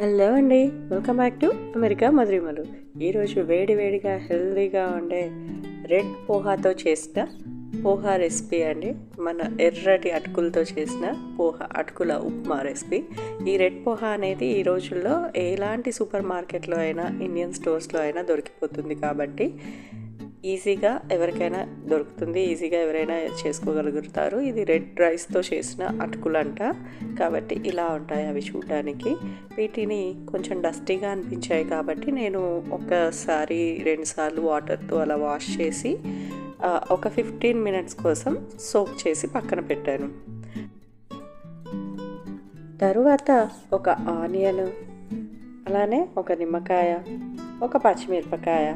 Hello అండి. Welcome back to America మధురిమలు. ఈరోజు వేడి వేడిగా హెల్దీగా ఉండే రెడ్ పోహాతో చేసిన పోహా రెసిపీ అండి. మన ఎర్రటి అటుకులతో చేసిన పోహా అటుకుల ఉప్మా రెసిపీ. ఈ రెడ్ పోహా అనేది ఈ రోజుల్లో ఎలాంటి సూపర్ మార్కెట్లో అయినా ఇండియన్ స్టోర్స్లో అయినా దొరికిపోతుంది కాబట్టి ఈజీగా ఎవరికైనా దొరుకుతుంది ఈజీగా ఎవరైనా చేసుకోగలుగుతారు. ఇది రెడ్ రైస్తో చేసిన అటుకులంట. కాబట్టి ఇలా ఉంటాయి అవి చూడడానికి. వీటిని కొంచెం డస్టీగా అనిపించాయి కాబట్టి నేను ఒకసారి రెండుసార్లు వాటర్తో అలా వాష్ చేసి ఒక ఫిఫ్టీన్ మినిట్స్ కోసం సోప్ చేసి పక్కన పెట్టాను. తరువాత ఒక ఆనియన్ అలానే ఒక నిమ్మకాయ ఒక పచ్చిమిరపకాయ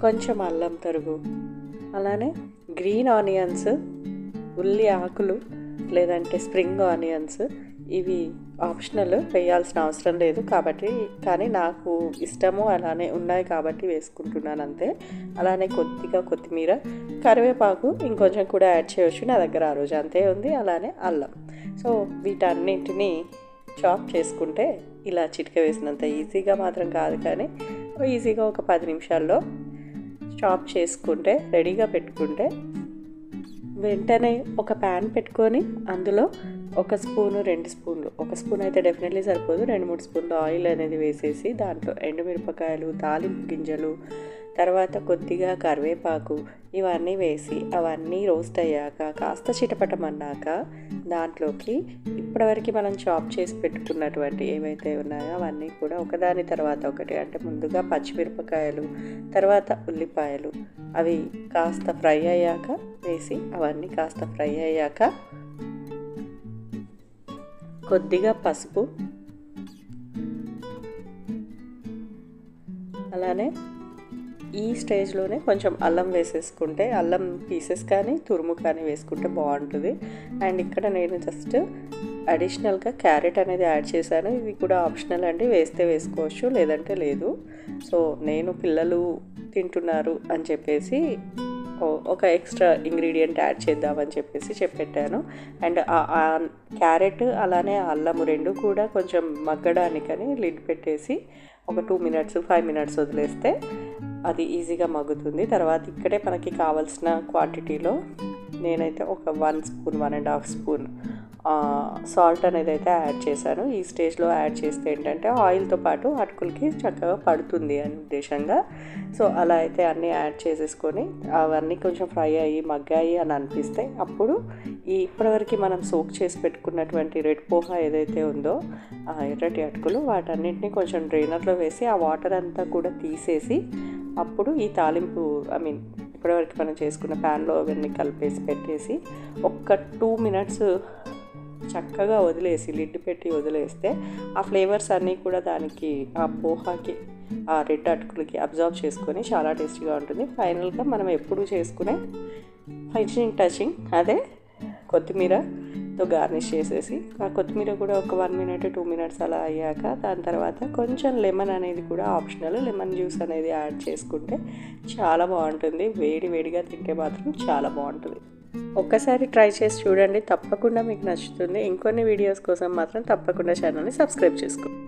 కొంచెం అల్లం తరుగు అలానే గ్రీన్ ఆనియన్స్ ఉల్లి ఆకులు లేదంటే స్ప్రింగ్ ఆనియన్స్ ఇవి ఆప్షనల్ వేయాల్సిన అవసరం లేదు కాబట్టి కానీ నాకు ఇష్టము అలానే ఉన్నాయి కాబట్టి వేసుకుంటున్నాను అంతే. అలానే కొద్దిగా కొత్తిమీర కరివేపాకు ఇంకొంచెం కూడా యాడ్ చేయవచ్చు నా దగ్గర ఆ రోజు అంతే ఉంది అలానే అల్లం. సో వీటన్నింటినీ చాప్ చేసుకుంటే ఇలా చిటిక వేసినంత ఈజీగా మాత్రం కాదు కానీ ఈజీగా ఒక పది నిమిషాల్లో చాప్ చేసుకుంటే రెడీగా పెట్టుకుంటే వెంటనే ఒక ప్యాన్ పెట్టుకొని అందులో ఒక స్పూను రెండు స్పూన్లు. ఒక స్పూన్ అయితే డెఫినెట్లీ సరిపోదు. రెండు మూడు స్పూన్లు ఆయిల్ అనేది వేసేసి దాంట్లో ఎండుమిరపకాయలు తాలింపు గింజలు తర్వాత కొద్దిగా కరివేపాకు ఇవన్నీ వేసి అవన్నీ రోస్ట్ అయ్యాక కాస్త చిటపటమన్నాక దాంట్లోకి ఇప్పటివరకు మనం చాప్ చేసి పెట్టుకున్నటువంటి ఏవైతే ఉన్నాయో అవన్నీ కూడా ఒకదాని తర్వాత ఒకటి అంటే ముందుగా పచ్చిమిరపకాయలు తర్వాత ఉల్లిపాయలు అవి కాస్త ఫ్రై అయ్యాక వేసి అవన్నీ కాస్త ఫ్రై అయ్యాక కొద్దిగా పసుపు. అలానే ఈ స్టేజ్లోనే కొంచెం అల్లం వేసేసుకుంటే అల్లం పీసెస్ కానీ తురుము కానీ వేసుకుంటే బాగుంటుంది. అండ్ ఇక్కడ నేను జస్ట్ అడిషనల్గా క్యారెట్ అనేది యాడ్ చేశాను. ఇది కూడా ఆప్షనల్ అండి వేస్తే వేసుకోవచ్చు లేదంటే లేదు. సో నేను పిల్లలు తింటున్నారు అని చెప్పేసి ఒక ఎక్స్ట్రా ఇంగ్రీడియంట్ యాడ్ చేద్దామని చెప్పేసి చెప్పెట్టాను. అండ్ ఆ క్యారెట్ అలానే అల్లము రెండు కూడా కొంచెం మగ్గడానికని లిడ్ పెట్టేసి ఒక టూ మినిట్స్ ఫైవ్ మినిట్స్ వదిలేస్తే అది ఈజీగా మగ్గుతుంది. తర్వాత ఇక్కడే మనకి కావాల్సిన క్వాంటిటీలో నేనైతే ఒక one spoon one and half spoon salt అనేది అయితే యాడ్ చేశాను. ఈ స్టేజ్లో యాడ్ చేస్తే ఏంటంటే ఆయిల్తో పాటు అటుకులకి చక్కగా పడుతుంది అని ఉద్దేశంగా. సో అలా అయితే అన్నీ యాడ్ చేసేసుకొని అవన్నీ కొంచెం ఫ్రై అయ్యి మగ్గాయి అని అనిపిస్తే అప్పుడు ఈ ఇప్పటివరకు మనం సోక్ చేసి పెట్టుకున్నటువంటి రెడ్ పోహా ఏదైతే ఉందో ఆ ఎర్రటి అటుకులు వాటన్నిటిని కొంచెం డ్రైనర్లో వేసి ఆ వాటర్ అంతా కూడా తీసేసి అప్పుడు ఈ తాలింపు ఐ మీన్ ఇప్పటివరకు మనం చేసుకున్న ప్యాన్లో అవన్నీ కలిపేసి పెట్టేసి ఒక్క టూ మినిట్స్ చక్కగా వదిలేసి లిడ్ పెట్టి వదిలేస్తే ఆ ఫ్లేవర్స్ అన్నీ కూడా దానికి ఆ పోహాకి ఆ రెడ్ అటుకులకి అబ్జర్వ్ చేసుకొని చాలా టేస్టీగా ఉంటుంది. ఫైనల్గా మనం ఎప్పుడు చేసుకునే ఫైనిషింగ్ టచింగ్ అదే కొత్తిమీరతో గార్నిష్ చేసేసి ఆ కొత్తిమీర కూడా ఒక వన్ మినిట్ టూ మినిట్స్ అలా అయ్యాక దాని తర్వాత కొంచెం లెమన్ అనేది కూడా ఆప్షనల్ లెమన్ జ్యూస్ అనేది యాడ్ చేసుకుంటే చాలా బాగుంటుంది. వేడి వేడిగా తింటే మాత్రం చాలా బాగుంటుంది. ఒక్కసారి ట్రై చేసి చూడండి. తప్పకుండా మీకు నచ్చుతుంది. ఇంకొన్ని వీడియోస్ కోసం మాత్రం తప్పకుండా ఛానల్ని సబ్స్క్రైబ్ చేసుకోండి.